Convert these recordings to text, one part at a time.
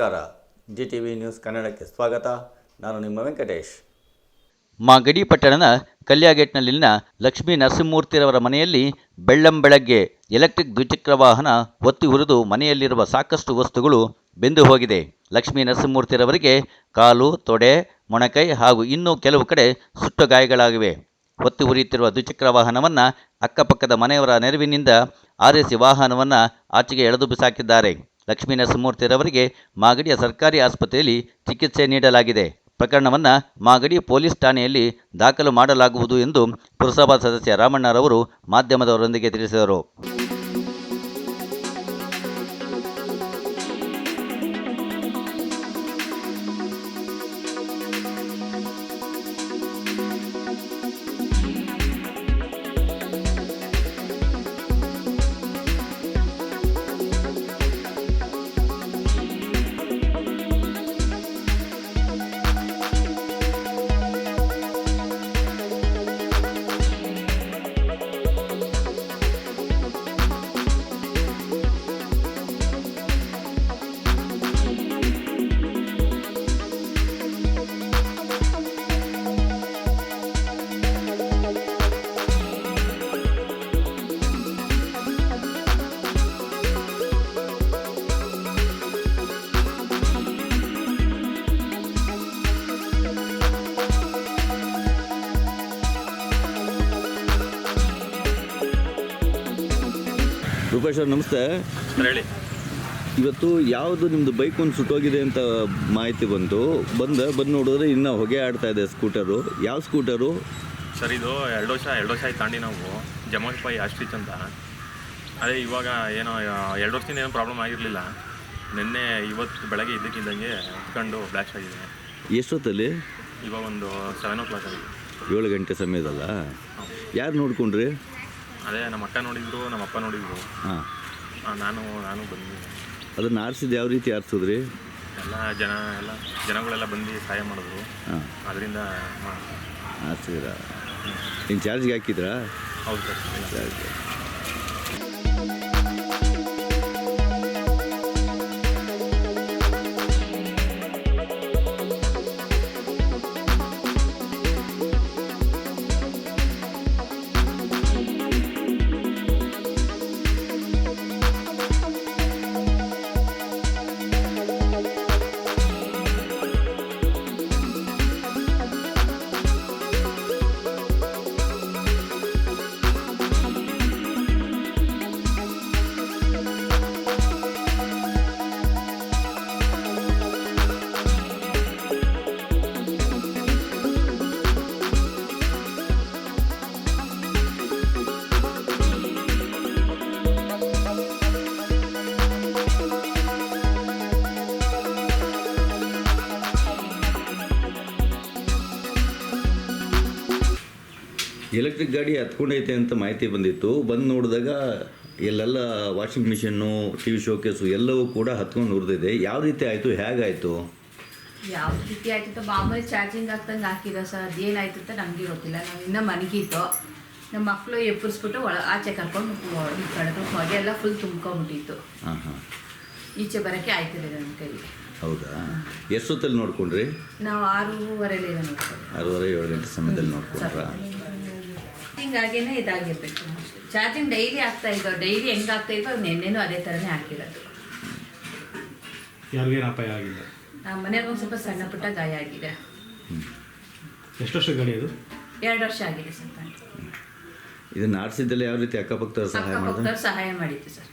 ನಮಸ್ಕಾರ. G T V news ಕನ್ನಡಕ್ಕೆ ಸ್ವಾಗತ. ನಾನು ನಿಮ್ಮ ವೆಂಕಟೇಶ್. ಮಾಗಡಿ ಪಟ್ಟಣದ ಕಲ್ಯಾಗೇಟ್ನಲ್ಲಿನ ಲಕ್ಷ್ಮೀ ನರಸಿಂಹಮೂರ್ತಿರವರ ಮನೆಯಲ್ಲಿ ಬೆಳ್ಳಂ ಬೆಳಗ್ಗೆ ಎಲೆಕ್ಟ್ರಿಕ್ ದ್ವಿಚಕ್ರ ವಾಹನ ಒತ್ತಿ ಉರಿದು ಮನೆಯಲ್ಲಿರುವ ಸಾಕಷ್ಟು ವಸ್ತುಗಳು ಬೆಂದು ಹೋಗಿದೆ. ಲಕ್ಷ್ಮೀ ನರಸಿಂಹಮೂರ್ತಿರವರಿಗೆ ಕಾಲು, ತೊಡೆ, ಮೊಣಕೈ ಹಾಗೂ ಇನ್ನೂ ಕೆಲವು ಕಡೆ ಸುಟ್ಟ ಗಾಯಗಳಾಗಿವೆ. ಒತ್ತಿ ಉರಿಯುತ್ತಿರುವ ದ್ವಿಚಕ್ರ ವಾಹನವನ್ನು ಅಕ್ಕಪಕ್ಕದ ಮನೆಯವರ ನೆರವಿನಿಂದ ಆರಿಸಿ ವಾಹನವನ್ನು ಆಚೆಗೆ ಎಳೆದು ಬಿಸಾಕಿದ್ದಾರೆ. ಲಕ್ಷ್ಮೀ ನರಸಿಂಹಮೂರ್ತಿರವರಿಗೆ ಮಾಗಡಿಯ ಸರ್ಕಾರಿ ಆಸ್ಪತ್ರೆಯಲ್ಲಿ ಚಿಕಿತ್ಸೆ ನೀಡಲಾಗಿದೆ. ಪ್ರಕರಣವನ್ನು ಮಾಗಡಿ ಪೊಲೀಸ್ ಠಾಣೆಯಲ್ಲಿ ದಾಖಲು ಮಾಡಲಾಗುವುದು ಎಂದು ಪುರಸಭಾ ಸದಸ್ಯ ರಾಮಣ್ಣರವರು ಮಾಧ್ಯಮದವರೊಂದಿಗೆ ತಿಳಿಸಿದರು. ರೂಪೇಶ್ ಅವ್ರು ನಮಸ್ತೆ. ಹೇಳಿ. ಇವತ್ತು ಯಾವುದು ನಿಮ್ಮದು ಬೈಕ್ ಒಂದು ಸುಟ್ಟೋಗಿದೆ ಅಂತ ಮಾಹಿತಿ ಬಂತು. ಬಂದ ಬಂದು ನೋಡಿದ್ರೆ ಇನ್ನೂ ಹೊಗೆ ಆಡ್ತಾ ಇದೆ ಸ್ಕೂಟರು. ಯಾವ ಸ್ಕೂಟರು? ಸರ್ ಇದು ಎರಡು ವರ್ಷ ಎರಡು ವರ್ಷ ಆಯ್ತು ತಾಂಡಿ ನಾವು. ಜಮಾಲ್ಪಾಯಿ ಆಸ್ಟ್ರಿಚ್ ಅಂತ. ಅದೇ ಇವಾಗ ಏನೋ ಎರಡು ವರ್ಷದಿಂದ ಏನೋ ಪ್ರಾಬ್ಲಮ್ ಆಗಿರಲಿಲ್ಲ. ನಿನ್ನೆ ಇವತ್ತು ಬೆಳಗ್ಗೆ ಇದ್ದಕ್ಕಿದ್ದಂಗೆ ಹತ್ಕೊಂಡು ಬ್ಲ್ಯಾಶ್ ಆಗಿದೆ. ಎಷ್ಟೊತ್ತಲ್ಲಿ? ಇವಾಗ ಒಂದು ಸೆವೆನ್ ಓ ಕ್ಲಾಕ್ ಆಗಿದೆ ಏಳು ಗಂಟೆ ಸಮಯದಲ್ಲ? ಯಾರು ನೋಡ್ಕೊಂಡ್ರಿ? ಅದೇ ನಮ್ಮ ಅಕ್ಕ ನೋಡಿದ್ರು ನಮ್ಮ ಅಪ್ಪ ನೋಡಿದ್ರು. ಹಾಂ. ಆ, ನಾನು ನಾನು ಬಂದು ಅದನ್ನು ಆರಿಸಿದ್ದು ಯಾವ ರೀತಿ ಆರಿಸಿದ್ರಿ? ಎಲ್ಲ ಜನ ಎಲ್ಲ ಜನಗಳೆಲ್ಲ ಬಂದು ಸಹಾಯ ಮಾಡಿದ್ರು. ಹಾಂ. ಅದರಿಂದ ಆರಿಸಿದ್ರ? ಇನ್ನು ಚಾರ್ಜ್ಗೆ ಹಾಕಿದ್ರಾ? ಹೌದು ಸರ್ ಇಲ್ಲ. ಚಾರ್ಜ್ ಎಲೆಕ್ಟ್ರಿಕ್ ಗಾಡಿ ಹತ್ಕೊಂಡೈತೆ ಅಂತ ಮಾಹಿತಿ ಬಂದಿತ್ತು. ಬಂದು ನೋಡಿದಾಗ ಎಲ್ಲೆಲ್ಲ washing machine T V showcase ಎಲ್ಲವೂ ಕೂಡ ಹತ್ಕೊಂಡು ಉರಿದಿದೆ. ಯಾವ ರೀತಿ ಆಯಿತು? ಹೇಗಾಯಿತು? ಯಾವ ರೀತಿ ಆಯ್ತು ಮಾಮೂಲಿ ಚಾರ್ಜಿಂಗ್ ಆಗ್ತಂಗೆ ಹಾಕಿದ ಸರ್ ಅದೇನಾಯ್ತು ಅಂತ ನಮಗೆ ಗೊತ್ತಿಲ್ಲ. ನಾವು ಇನ್ನೂ ಮನಗಿತ್ತು ನಮ್ಮ ಮಕ್ಕಳು ಎಪ್ಪರಿಸ್ಬಿಟ್ಟು ಒಳ ಆಚೆ ಕರ್ಕೊಂಡು ಕಳೆದು ಹೊಗೆ ಎಲ್ಲ ಫುಲ್ ತುಂಬ್ಕೊಂಬಿಟ್ಟಿತ್ತು ಹಾಂ ಹಾಂ. ಈಚೆ ಬರೋಕ್ಕೆ ಆಯ್ತದೆ ನನ್ನ ಕೈ ಹೌದಾ? ಎಷ್ಟೊತ್ತಲ್ಲಿ ನೋಡ್ಕೊಂಡ್ರಿ? ನಾವು ಆರೂವರೆಲಿ ನೋಡ್ಕೊಂಡ್ರಿ ಆರೂವರೆ ಏಳು ಗಂಟೆ ಸಮಯದಲ್ಲಿ ನೋಡ್ಕೊಂಡ್ರಾ? ಹಿಂಗಾಗೇನೆ ಇದಾಗಿರ್ಬೇಕು ಚಾರ್ಜಿಂಗ್ ಡೈಲಿ ಆಗ್ತಾ ಇದ್ದೋ ಡೈಲಿ ಹೆಂಗೆ ಆಗ್ತಾ ಇದ್ದೋ ನೆನ್ನೆನೂ ಅದೇ ಥರನೇ ಹಾಕಿರೋದು. ಯಾರಿಗೇನು ಅಪಾಯ ಆಗಿಲ್ಲ? ನಮ್ಮ ಮನೆಯವ್ರಿಗೆ ಒಂದು ಸ್ವಲ್ಪ ಸಣ್ಣ ಪುಟ್ಟ ಗಾಯ ಆಗಿದೆ. ಎಷ್ಟು ವರ್ಷ ಗಾಡಿ ಅದು? ಎರಡು ವರ್ಷ ಆಗಿದೆ ಸರ್ ಇದನ್ನ ಆರಿಸಿದ್ದಲ್ಲಿ ಯಾವ ರೀತಿ ಅಕ್ಕಪಕ್ಕದವ್ರು ಸಹಾಯ ಮಾಡಿದ್ರು? ಅಕ್ಕಪಕ್ಕದವ್ರು ಸಹಾಯ ಮಾಡಿತ್ತು ಸರ್.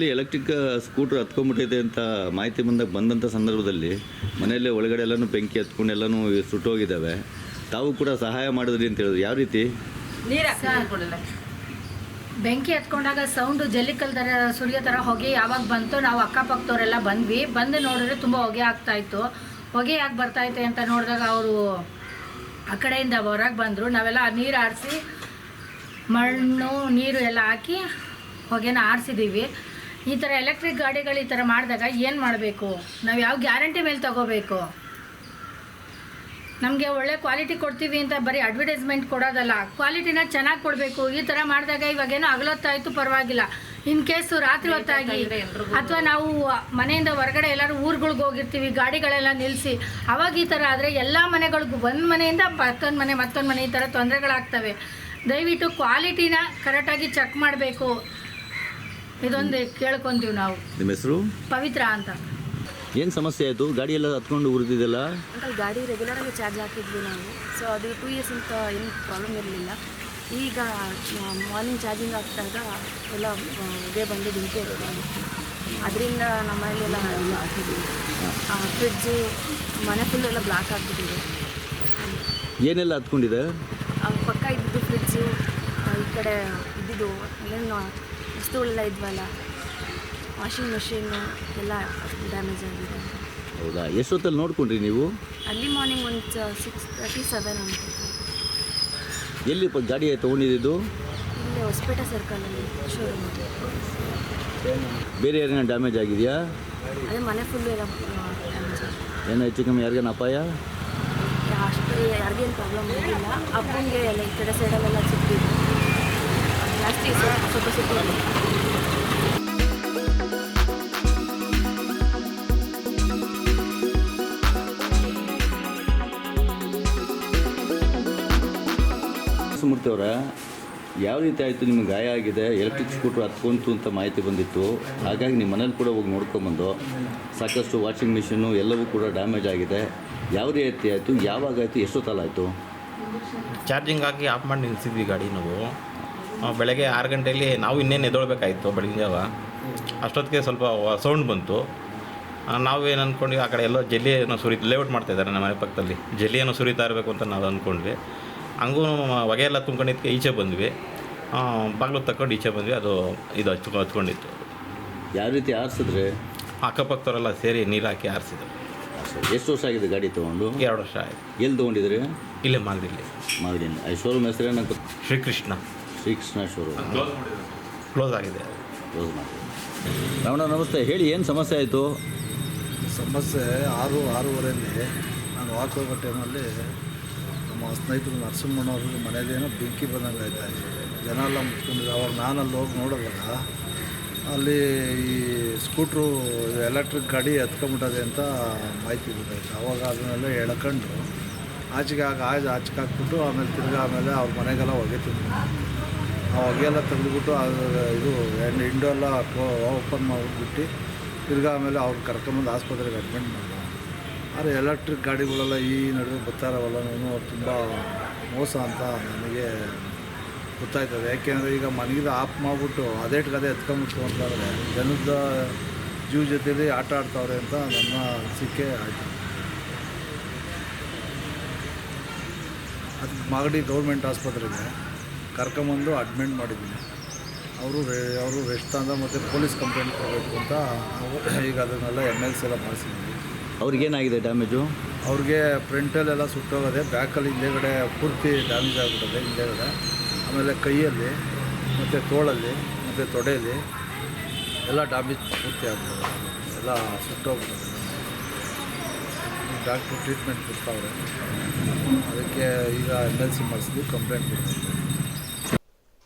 ಮನೆಯಲ್ಲಿ ಎಲೆಕ್ಟ್ರಿಕ್ ಸ್ಕೂಟ್ರ್ ಹತ್ಕೊಂಡ್ಬಿಟ್ಟಿದೆ ಅಂತ ಮಾಹಿತಿ ಬಂದಾಗ ಬಂದಂಥ ಸಂದರ್ಭದಲ್ಲಿ ಮನೆಯಲ್ಲೇ ಒಳಗಡೆ ಎಲ್ಲನೂ ಬೆಂಕಿ ಹತ್ಕೊಂಡು ಎಲ್ಲನೂ ಸುಟ್ಟೋಗಿದ್ದಾವೆ. ತಾವು ಕೂಡ ಸಹಾಯ ಮಾಡಿದ್ರಿ ಅಂತ ಹೇಳಿದ್ರು. ಯಾವ ರೀತಿ? ಬೆಂಕಿ ಹತ್ಕೊಂಡಾಗ ಸೌಂಡು ಜಲ್ಲಿಕಲ್ ಥರ ಸುರಿಯೋ ಥರ ಹೊಗೆ ಯಾವಾಗ ಬಂತು ನಾವು ಅಕ್ಕಪಕ್ಕದವರೆಲ್ಲ ಬಂದ್ವಿ. ಬಂದು ನೋಡಿದ್ರೆ ತುಂಬ ಹೊಗೆ ಆಗ್ತಾ ಇತ್ತು. ಹೊಗೆ ಯಾಕೆ ಬರ್ತೈತೆ ಅಂತ ನೋಡಿದಾಗ ಅವರು ಆ ಕಡೆಯಿಂದ ಹೊರಗೆ ಬಂದರು. ನಾವೆಲ್ಲ ನೀರು ಆರಿಸಿ ಮಣ್ಣು ನೀರು ಎಲ್ಲ ಹಾಕಿ ಹೊಗೆನ ಆರಿಸಿದ್ದೀವಿ ಈ ಥರ ಎಲೆಕ್ಟ್ರಿಕ್ ಗಾಡಿಗಳು ಈ ಥರ ಮಾಡಿದಾಗ ಏನು ಮಾಡಬೇಕು? ನಾವು ಯಾವ ಗ್ಯಾರಂಟಿ ಮೇಲೆ ತಗೋಬೇಕು? ನಮಗೆ ಒಳ್ಳೆ ಕ್ವಾಲಿಟಿ ಕೊಡ್ತೀವಿ ಅಂತ ಬರೀ ಅಡ್ವರ್ಟೈಸ್ಮೆಂಟ್ ಕೊಡೋದಲ್ಲ. ಕ್ವಾಲಿಟಿನ ಚೆನ್ನಾಗಿ ಕೊಡಬೇಕು. ಈ ಥರ ಮಾಡಿದಾಗ ಇವಾಗೇನೋ ಹಗಲೊತ್ತಾಯಿತು ಪರವಾಗಿಲ್ಲ. ಇನ್ ಕೇಸು ರಾತ್ರಿ ಹೊತ್ತಾಗಿ ಅಥವಾ ನಾವು ಮನೆಯಿಂದ ಹೊರಗಡೆ ಎಲ್ಲರೂ ಊರುಗಳಿಗೆ ಹೋಗಿರ್ತೀವಿ ಗಾಡಿಗಳೆಲ್ಲ ನಿಲ್ಲಿಸಿ ಅವಾಗ ಈ ಥರ ಆದರೆ ಎಲ್ಲ ಮನೆಗಳಿಗೂ ಒಂದು ಮನೆಯಿಂದ ಮತ್ತೊಂದು ಮನೆ ಮತ್ತೊಂದು ಮನೆ ಈ ಥರ ತೊಂದರೆಗಳಾಗ್ತವೆ. ದಯವಿಟ್ಟು ಕ್ವಾಲಿಟಿನ ಕರೆಕ್ಟಾಗಿ ಚೆಕ್ ಮಾಡಬೇಕು. ಇದೊಂದು ಕೇಳ್ಕೊಂತೀವಿ ನಾವು. ನಿಮ್ಮ ಹೆಸರು? ಪವಿತ್ರ ಅಂತ. ಏನು ಸಮಸ್ಯೆ ಆಯಿತು? ಗಾಡಿ ಎಲ್ಲ ಹತ್ಕೊಂಡು ಉರಿದಿದೆಲ್ಲ ಅಂಕಲ್ ಗಾಡಿ ರೆಗ್ಯುಲರಾಗಿ ಚಾರ್ಜ್ ಹಾಕಿದ್ವಿ ನಾವು. ಸೊ ಅದು ಟೂ ಇಯರ್ಸ್ ಅಂತ ಏನು ಪ್ರಾಬ್ಲಮ್ ಇರಲಿಲ್ಲ. ಈಗ ಮಾರ್ನಿಂಗ್ ಚಾರ್ಜಿಂಗ್ ಹಾಕಿದಾಗ ಎಲ್ಲ ಇದೇ ಬಂದು ಬೆಂಕಿ ಅದರಿಂದ ನಮ್ಮಲ್ಲೆಲ್ಲ ಹಾಕಿದ್ವಿ ಫ್ರಿಡ್ಜು ಮನೆ ಫುಲ್ ಎಲ್ಲ ಬ್ಲಾಕ್ ಆಗಿಬಿಟ್ಟಿದೆ. ಏನೆಲ್ಲ ಹತ್ಕೊಂಡಿದೆ? ಆ ಪಕ್ಕ ಇದ್ದಿದ್ದು ಫ್ರಿಡ್ಜು ಈ ಕಡೆ ಇದ್ದಿದ್ದು ಏನು ವಸ್ತುಗಳೆಲ್ಲ ಇದ್ವಲ್ಲ? ವಾಷಿಂಗ್ ಮೆಷಿನ್ ಎಲ್ಲ ಡ್ಯಾಮೇಜ್ ಆಗಿದೆ ಹೌದಾ? ಎಷ್ಟೊತ್ತಲ್ಲಿ ನೋಡ್ಕೊಂಡ್ರಿ ನೀವು? ಅರ್ಲಿ ಮಾರ್ನಿಂಗ್ ಒಂದು ಸಿಕ್ಸ್ ತರ್ಟಿ ಸೆವೆನ್ ಅಂತ. ಎಲ್ಲಿ ಪ ಗಾಡಿ ತೊಗೊಂಡಿದ್ದು? ಇಲ್ಲೇ ಹೊಸಪೇಟೆ ಸರ್ಕಲಲ್ಲಿ ಶೋರೂಮ್ ಬೇರೆ ಯಾರೇನ ಡ್ಯಾಮೇಜ್ ಆಗಿದೆಯಾ? ಅದೇ ಮನೆ ಫುಲ್ ಎಲ್ಲ ಡ್ಯಾಮೇಜ್ ಏನೋ ಹೆಚ್ಚು ಕಮ್ಮಿ ಯಾರಿಗಾನ ಅಪಾಯ? ಅಷ್ಟು ಯಾರಿಗೇನು ಪ್ರಾಬ್ಲಮ್ ಆಗಿಲ್ಲ ಅಪ್ಪನಿಗೆ ಎಲ್ಲ ಈ ಕಡೆ ಸೈಡಲ್ಲೆಲ್ಲ ಸುತ್ತಿದ್ದು ಸ್ವಲ್ಪ ಸುಮೂರ್ತಿ ಅವರ, ಯಾವ ರೀತಿ ಆಯಿತು ನಿಮ್ಗೆ ಗಾಯ ಆಗಿದೆ? ಎಲೆಕ್ಟ್ರಿಕ್ ಸ್ಕೂಟ್ರ್ ಹತ್ಕೊಂತು ಅಂತ ಮಾಹಿತಿ ಬಂದಿತ್ತು. ಹಾಗಾಗಿ ನಿಮ್ಮ ಮನೇಲಿ ಕೂಡ ಹೋಗಿ ನೋಡ್ಕೊಂಬಂದು ಸಾಕಷ್ಟು ವಾಷಿಂಗ್ ಮಿಷಿನ್ನು ಎಲ್ಲವೂ ಕೂಡ ಡ್ಯಾಮೇಜ್ ಆಗಿದೆ. ಯಾವ ರೀತಿ ಆಯಿತು? ಯಾವಾಗ ಆಯಿತು? ಎಷ್ಟೊತ್ತಲ್ಲ ಆಯಿತು ಚಾರ್ಜಿಂಗ್ ಹಾಕಿ ಆಫ್ ಮಾಡಿ ನಿಲ್ಲಿಸಿದ್ವಿ ಗಾಡಿ ನಾವು. ಬೆಳಗ್ಗೆ ಆರು ಗಂಟೆಯಲ್ಲಿ ನಾವು ಇನ್ನೇನು ಎದ್ದೊಳ್ಬೇಕಾಯಿತು ಬೆಳಗಿನ ಜಾವ ಅಷ್ಟೊತ್ತಿಗೆ ಸ್ವಲ್ಪ ಸೌಂಡ್ ಬಂತು. ನಾವೇನು ನಾವು ಏನು ಅಂದ್ಕೊಂಡ್ವಿ ಆ ಕಡೆ ಎಲ್ಲೋ ಜಲ್ಲಿ ಏನೋ ಸುರಿ ಲೇಔಟ್ ಮಾಡ್ತಾ ಇದ್ದಾರೆ ನಮ್ಮ ಮನೆ ಪಕ್ಕದಲ್ಲಿ. ಜಲ್ಲಿ ಏನೋ ಸುರಿತಾ ಇರಬೇಕು ಅಂತ ನಾವು ಅಂದ್ಕೊಂಡ್ವಿ ಹಂಗೂ ಹೊಗೆ ಎಲ್ಲ ತುಂಬ್ಕೊಂಡಿದ್ದಕ್ಕೆ ಈಚೆ ಬಂದ್ವಿ. ಬಾಗಿಲು ತಗೊಂಡು ಈಚೆ ಬಂದ್ವಿ. ಅದು ಇದು ಹಚ್ಕೊ ಹಚ್ಕೊಂಡಿತ್ತು. ಯಾವ ರೀತಿ ಆರಿಸಿದ್ರೆ? ಅಕ್ಕಪಕ್ಕದವರೆಲ್ಲ ಸೇರಿ ನೀರು ಹಾಕಿ ಆರಿಸಿದ್ರು. ಎಷ್ಟು ವರ್ಷ ಆಗಿದೆ ಗಾಡಿ ತೊಗೊಂಡು? ಎರಡು ವರ್ಷ ಆಯಿತು. ಎಲ್ಲಿ ತೊಗೊಂಡಿದ್ರಿ? ಇಲ್ಲೇ ಮಾಗದಿಲ್ಲಿ ಮಾಡಿದ್ದೀನಿ ಐಶ್ವರ್ಯ ಶೋರೂಮ್ ಹೆಸರೇನಂತ ಶ್ರೀಕೃಷ್ಣ. ಶ್ರೀಕೃಷ್ಣ ಶುರು ಕ್ಲೋಸ್ ಆಗಿದೆ. ಕ್ಲೋಸ್ ಮಾಡಿ ರಮಣ ನಮಸ್ತೆ. ಹೇಳಿ ಏನು ಸಮಸ್ಯೆ ಆಯಿತು? ಸಮಸ್ಯೆ ಆರು ಆರೂವರೆಯಲ್ಲಿ ನಾನು ವಾಕ್ ಹೋಗೋ ಟೈಮಲ್ಲಿ ನಮ್ಮ ಸ್ನೇಹಿತರು ನರಸಿಂಹಣ್ಣವ್ರಿಗೆ ಮನೇಲಿ ಏನೋ ಬೆಂಕಿ ಬಂದಂಗೆ ಆಯ್ತಾ ಜನ ಎಲ್ಲ ಮುಚ್ಕೊಂಡಿದ್ರು ಅವಾಗ ನಾನು ಅಲ್ಲಿ ಹೋಗಿ ನೋಡೋದಾಗ ಅಲ್ಲಿ ಈ ಸ್ಕೂಟ್ರು ಎಲೆಕ್ಟ್ರಿಕ್ ಗಾಡಿ ಎತ್ಕೊಂಬಿಟ್ಟದೆ ಅಂತ ಮಾಹಿತಿ ಗೊತ್ತಾಯ್ತು ಅವಾಗ ಅದನ್ನೆಲ್ಲ ಎಳ್ಕೊಂಡು ಆಚೆಗೆ ಆಗ ಆಚೆ ಆಚೆಗೆ ಹಾಕ್ಬಿಟ್ಟು ಆಮೇಲೆ ತಿರ್ಗಿ ಆಮೇಲೆ ಅವ್ರ ಮನೆಗೆಲ್ಲ ಹೋಗಿ ತುಂಬಿದ್ರು ಆ ತೆಗೆದುಬಿಟ್ಟು ಅದು ಇದು ಇಂಡೋ ಎಲ್ಲ ಓಪನ್ ಮಾಡಿಬಿಟ್ಟು ತಿರ್ಗಿ ಆಮೇಲೆ ಅವ್ರು ಕರ್ಕೊಂಬಂದು ಆಸ್ಪತ್ರೆಗೆ ಅಡ್ಮಿಟ್ ಮಾಡಿದ. ಆದರೆ ಎಲೆಕ್ಟ್ರಿಕ್ ಗಾಡಿಗಳೆಲ್ಲ ಈ ನಡುವೆ ಬರ್ತಾರವಲ್ಲನೂ ತುಂಬ ಮೋಸ ಅಂತ ನನಗೆ ಗೊತ್ತಾಯ್ತದೆ. ಯಾಕೆಂದರೆ ಈಗ ಮನೆಗಿದ ಆಪ್ ಮಾಡಿಬಿಟ್ಟು ಅದೇಟ್ಗೆ ಅದೇ ಎತ್ಕೊಂಬಿಟ್ಟು ಅಂತಂದರೆ ಜನದ ಜೀವ ಜೊತೆಯಲ್ಲಿ ಆಟ ಆಡ್ತಾವ್ರೆ ಅಂತ ನನ್ನ ಅನಿಸಿಕೆ ಆಯಿತು. ಅದಕ್ಕೆ ಮಾಗಡಿ ಗೌರ್ಮೆಂಟ್ ಆಸ್ಪತ್ರೆಗೆ ಕರ್ಕೊಂಬಂದು ಅಡ್ಮಿಂಟ್ ಮಾಡಿದ್ದೀನಿ. ಅವರು ರೇ ಅವರು ರೆಸ್ಟ್ ತಂದ ಮತ್ತು ಪೊಲೀಸ್ ಕಂಪ್ಲೇಂಟ್ ಕೊಡಬೇಕು ಅಂತ ನಾವು ಈಗ ಅದನ್ನೆಲ್ಲ ಎಂ ಎಲ್ಸ್ ಎಲ್ಲ ಮಾಡಿಸಿದ್ವಿ. ಅವ್ರಿಗೇನಾಗಿದೆ ಡ್ಯಾಮೇಜು ಅವ್ರಿಗೆ ಫ್ರಂಟಲ್ಲೆಲ್ಲ ಸುಟ್ಟೋಗದೆ ಬ್ಯಾಕಲ್ಲಿ ಹಿಂದೆಗಡೆ ಪೂರ್ತಿ ಡ್ಯಾಮೇಜ್ ಆಗಿಬಿಟ್ಟಿದೆ ಹಿಂದೆಗಡೆ. ಆಮೇಲೆ ಕೈಯಲ್ಲಿ ಮತ್ತು ತೋಳಲ್ಲಿ ಮತ್ತು ತೊಡೆಯಲ್ಲಿ ಎಲ್ಲ ಡ್ಯಾಮೇಜ್ ಪೂರ್ತಿ ಆಗ್ತದೆ ಎಲ್ಲ ಸುಟ್ಟೋಗ್ಬಿಟ್ಟದೆ. ಡಾಕ್ಟ್ರು ಟ್ರೀಟ್ಮೆಂಟ್ ಕೊಡ್ತಾವ್ರೆ. ಅದಕ್ಕೆ ಈಗ ಎಂ ಎಲ್ ಸಿ ಮಾಡಿಸಿದ್ವಿ ಕಂಪ್ಲೇಂಟ್ ಕೊಡಬೇಕು.